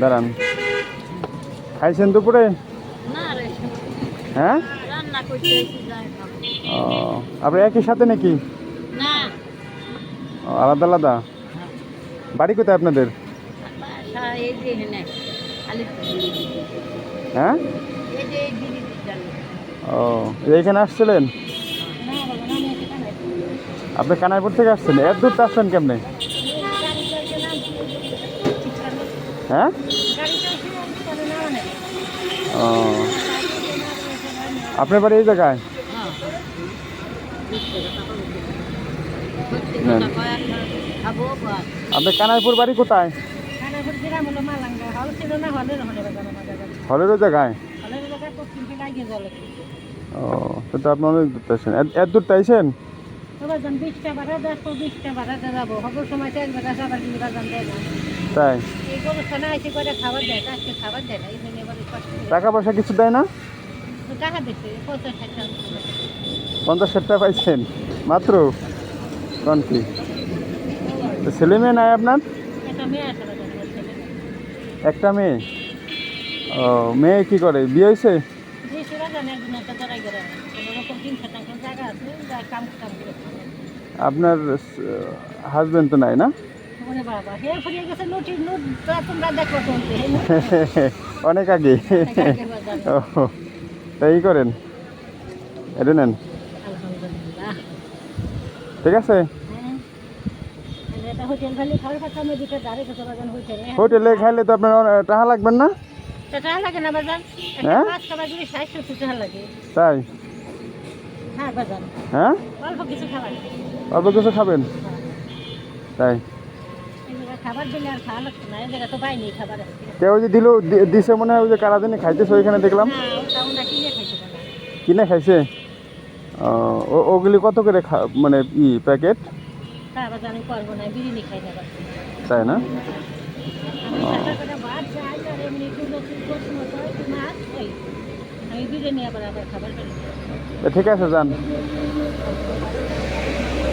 দাঁড়ান। খাইছেন দুপুরে? হ্যাঁ? ও আপনি একই সাথে নাকি? আলাদা আলাদা? বাড়ি কোথায় আপনাদের? হ্যাঁ? ও এইখানে আসছিলেন? আপনি কানাইপুর থেকে আসছেন? এর দূর আসছেন কেমনে? হ্যাঁ? ও। আপনার বাড়ি এই জায়গায়? বাস আপনার কানাইপুর বাড়ি কোথায়? হলেরও জায়গায়? ও আপনি অনেক দূর আসছেন এর দূর যান বিশটা ভাড়া দেখো বিশটা ভাড়াতে যাব। হবর সময় তো একবার যাবার কিন্তু তাই। টাকা পয়সা কিছু দেয় না? পঞ্চাশ ষাট টাকা। পাইছেন। মাত্র? কোন কি? তো ছেলে মেয়ে নাই আপনার? একটা মেয়ে ও মেয়ে কি করে? বিয়ে হয়েছে। আপনার হাজবেন্ড তো নাই না? অনেক আগে। ও তাই করেন এটা নেন। ঠিক আছে? হ্যাঁ হোটেল খাইলে তো আপনার টাকা লাগবেন না? হ্যাঁ? তাই? হ্যাঁ হ্যাঁ? অল্প কিছু খাবেন? তাই? কেউ যে দিল দিছে মনে হয় ওই যে কারা জানি খাইতেছে ওইখানে দেখলাম। কিনে খাইছে না খাইছে? ও, ও- ওগুলি কত করে মানে ই প্যাকেট? তাই না? ঠিক আছে যান।